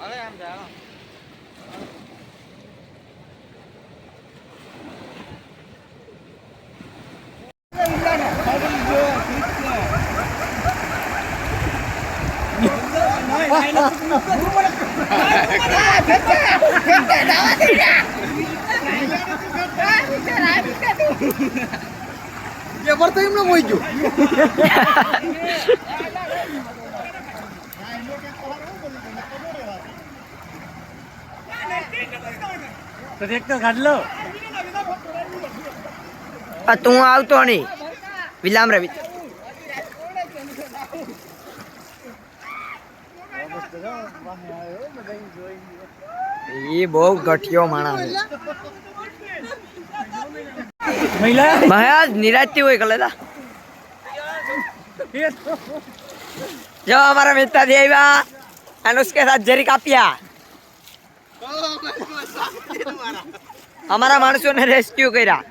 ở đây em thế không Ya, aparte hay una güey yo. તો tractor કાઢ લો આ તું આવતો નહીં વિલામ રવિ એ બહુ ગઠિયો માણસ મહિલા મહારાજ નિરાજતી હોય કલેલા જો અમારા મિત્રથી આવ્યા અનુષ્કા સાથ જરી કાપ્યા અમારા માણસોને રેસ્ક્યુ કર્યા.